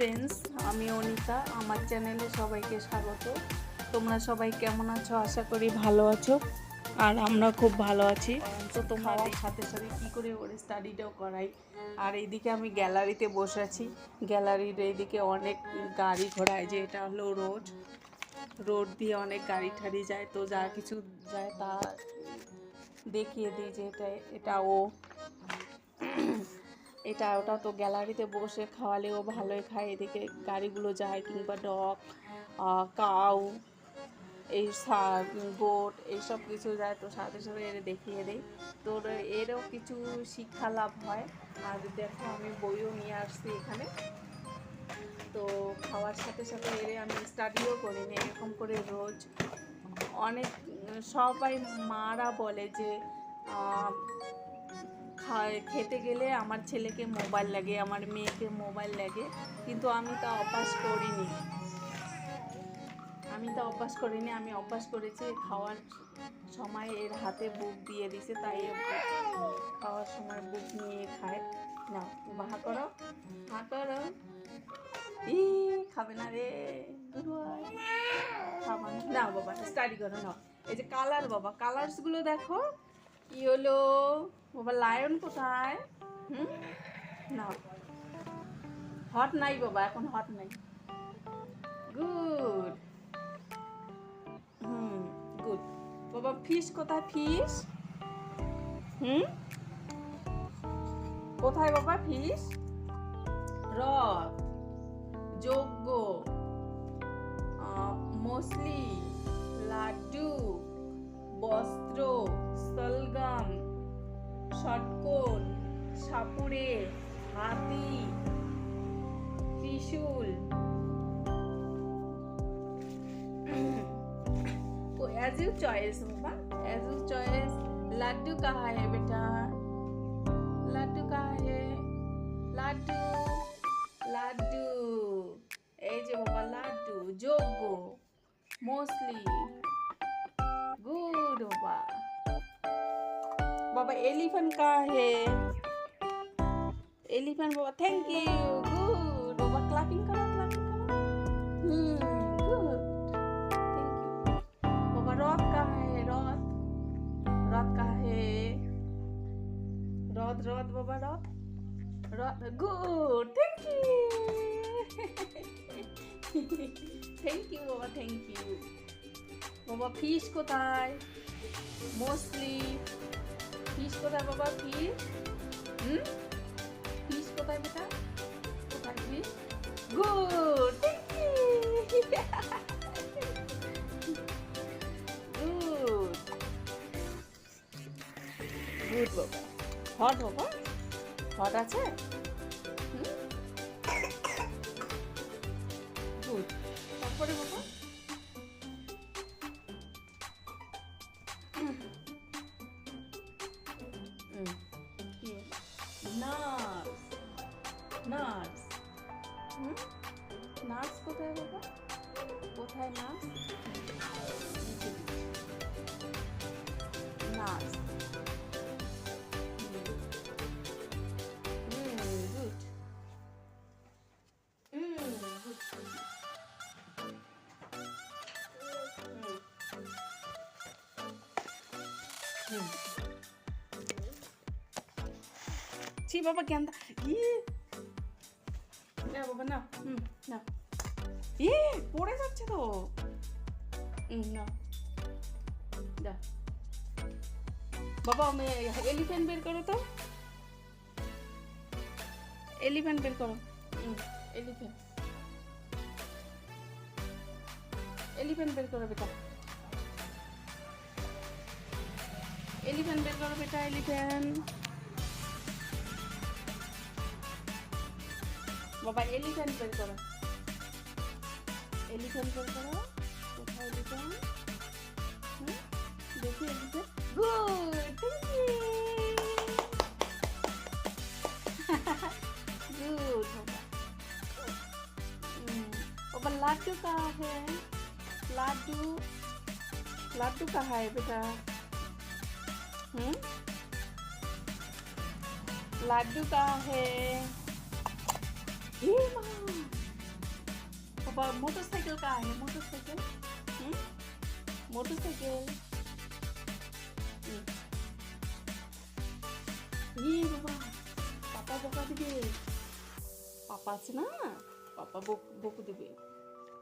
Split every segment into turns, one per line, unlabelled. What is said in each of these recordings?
Friends আমি অনিতা আমার চ্যানেলে সবাইকে স্বাগত। তোমরা সবাই কেমন আছো? আশা করি ভালো আছো আর আমরা খুব ভালো আছি। তো তোমরা সাথে সাথে কী করে ওর স্টাডিটাও করাই? আর এইদিকে আমি গ্যালারিতে বসে আছি। গ্যালারির এইদিকে অনেক গাড়ি ঘোড়ায় যে এটা হলো রোড রোড দিয়ে অনেক গাড়ি ঠাড়ি যায় তো যা কিছু যায় তা দেখিয়ে দিই যে এটা এটা ও। এটা ওটা তো গ্যালারিতে বসে খাওয়ালেও ভালোই খায়। এদিকে গাড়িগুলো যায় কিংবা ডগ কাউ, এই গোট এইসব কিছু যায়। তো সাথে সাথে এর দেখিয়ে দেয় তো এরও কিছু শিক্ষা লাভ হয়। আর দেখো আমি বইও নিয়ে আসছি এখানে। তো খাওয়ার সাথে সাথে এর আমি স্টাডিও করিনি এরকম করে রোজ অনেক, সবাই মারা বলে যে খায়- খেতে গেলে আমার ছেলেকে মোবাইল লাগে, আমার মেয়েকে মোবাইল লাগে, কিন্তু আমি তা অভ্যাস করিনি। আমি তা অভ্যাস করিনি, আমি অভ্যাস করেছি খাওয়ার সময় এর হাতে বুক দিয়ে দিছে, তাই খাওয়ার সময় বুক নিয়ে খায়। না হা করো হা করো। ই, খাবে না রে না। বাবা স্টাডি করো না এই যে কালার বাবা কালার্সগুলো দেখো। হলো বাবা লায়ন কোথায়? হুম? না। হট নাই বাবা, এখন হট নাই। গুড হুম গুড বাবা ফিশ কোথায়? Fish hmm? কোথায় বাবা ফিশ রথ যজ্ঞ মসলি লাড্ডু, বস্ত্র সলগম ষটকোণ সাপুরে হাতি ত্রিশূল तो as you choice Baba as you choice Laddu कहाँ है बेटा लड्डू कहाँ है লাড্ডু লাড্ডু এই যে বাবা লাড্ডু যোগ্য মসলি बाबा एलिफेंट का है। एलिफेंट बाबा थैंक यू गुड बाबा क्लैपिंग करो क्लैपिंग करो। गुड थैंक यू बाबा रॉथ का है, रॉथ। रॉथ का है। रॉथ रॉथ बाबा, रॉथ। रॉथ good thank you thank you Baba thank you बाबा फ़िश कोथाय मोस्टली ফিশ কোথায় বাবা? Fish hmm? ফিশ কোথায় বেটা? কোথায়? ফিশ গুড গুড গুড বাবা। হট বাবা? হট আছে? হুম? গুড তারপরে নার্স নার্স হুম নার্স কোথায় বাবা? কোথায় নার্স নার্স গুড ছি বাবা গেন্দা ইয়ে না বাবা না হুম না ইয়ে পড়ে যাচ্ছে তো না যা বাবা আমি এলিফ্যান্ট বের করো তো এলিফ্যান্ট বের করো এলিফ্যান্ট এলিফ্যান্ট বের করো বেটা এলিফ্যান্ট বের করো বেটা এলিফ্যান্ট বাবা এলিফ্যান্ট বের করো এলিফ্যান্ট বের করো কোথায় এলিফ্যান্ট দেখি elephant good thank you good बाबा लाडू कहाँ है लाडू लाडू कहाँ है बेटा हम्म लाडू कहाँ है ये माँ पापा मोटरसाइकिल का है मोटरसाइकिल हम्म? मोटरसाइकिल हम्म। ये বাবা পাপা বকা দিবে পাপা আছে না পাপা বক বকু দিবে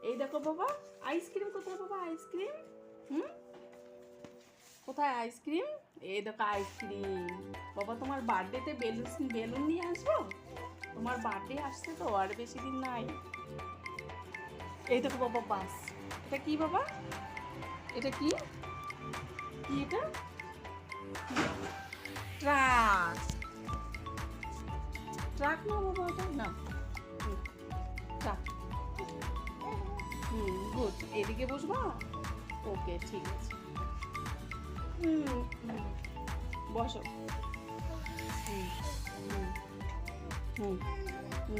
এই দেখো বাবা আইসক্রিম কোথায় বাবা আইসক্রিম হুম কোথায় আইসক্রিম এই দেখো আইসক্রিম বাবা তোমার বার্থডেতে বেলুন বেলুন নিয়ে আসবো তোমার বার্থডে আসছে তো, আর বেশি দিন নাই। এই দেখো বাবা, বাস। এটা কি বাবা? এটা কি? কি এটা? ট্রাক। ট্রাক না বাবা, এটা না। ট্রাক। হুম গুড এদিকে বসবা? ওকে, ঠিক আছে। হুম। বসো। হুম হুম। হুম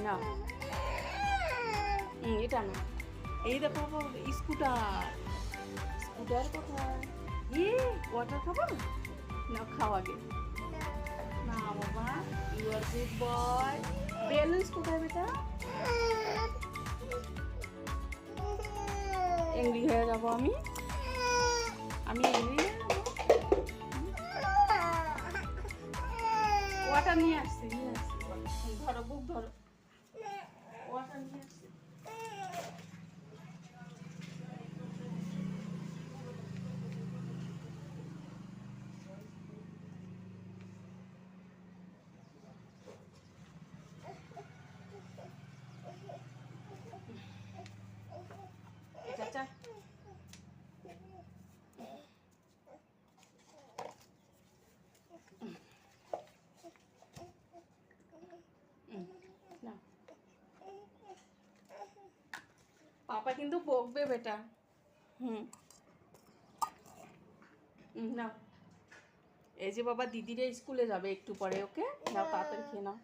না। হুম এটা না। এই দেখো স্কুটার। স্কুটার কোথায়? ইয়ে ওয়াটার খাব না খাও আগে। না বাবা। You are good boy balloons কোথায় বেটা? এংরি হয়ে যাব আমি। আমি এংরি ওয়াটার নিয়ে আসছি নিয়ে আসছি। ধরো বুক ধরো ওয়াটার নিয়ে আসছি চাচা হুম, নাও। পাপা কিন্তু বকবে বেটা। হুম। হুম, নাও। এই যে বাবা দিদিরা স্কুলে যাবে একটু পরে ওকে? নাও তাড়াতাড়ি খেয়ে নাও।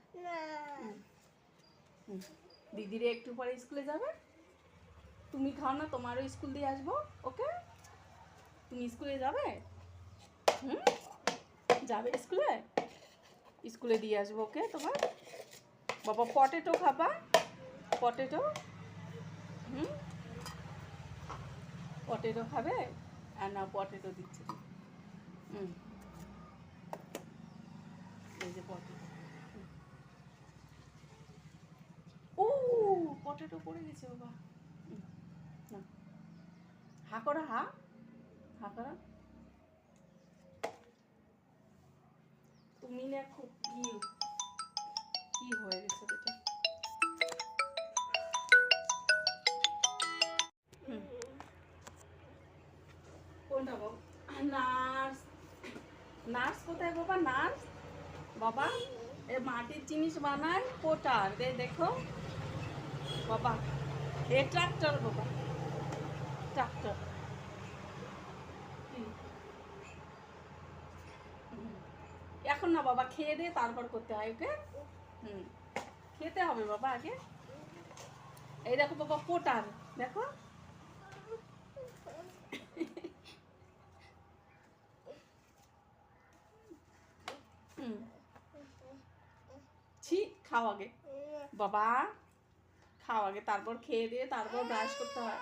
দিদিরা একটু পরে স্কুলে যাবে। তুমি খাও না তোমারও স্কুল দিয়ে আসব ওকে? তুমি স্কুলে যাবে? হুম? যাবে স্কুলে? স্কুলে দিয়ে আসব ওকে তোমার? বাবা পটেটো খাবা। পটেটো। হুম? পটেটো খাবে আর না পটেটো দিচ্ছে। হুম। এই যে পটেটো ও পটেটো পড়ে গেছে বাবা। নাও। হা করো, হা। হা করো। তুমি না খুব কি হয়ে গেছে নার্স কোথায় বাবা? নার্স? বাবা, এ মাটির জিনিস বানায়, পোটার। দে, দেখো। বাবা, এ ট্রাক্টর বাবা। ট্রাক্টর। এখন না বাবা, খেয়ে দে তারপর করতে হয়, ওকে? হুম। খেতে হবে বাবা আগে। এই দেখো বাবা, পোটার। দেখো হুম ছি খাও আগে। বাবা, খাও আগে, তারপর খেয়ে দিয়ে তারপর ব্রাশ করতে হয়।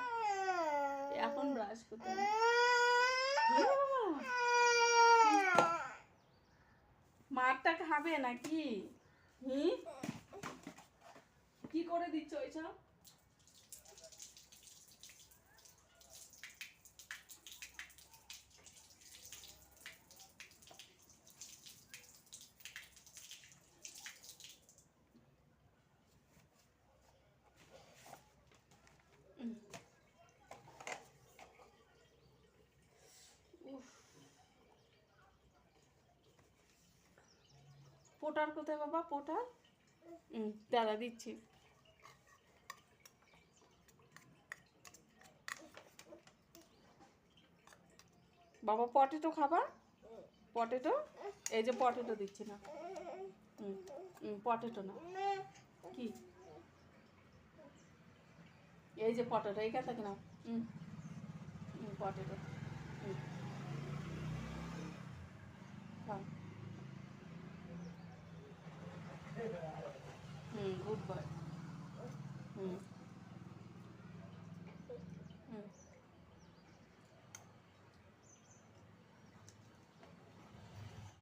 এখন ব্রাশ করতে হয়। মারটা খাবে নাকি? হুম? কি করে দিচ্ছ ওইসব? পোটার কোথায় বাবা? পোটার? হুম দাদা দিচ্ছি। বাবা, পটেটো খাবা? পটেটো? এই যে পটেটো দিচ্ছি না। হুম পটেটো না। কি? এই যে পটেটো এইখান থেকে নাও হুম হুম পটেটো। হুম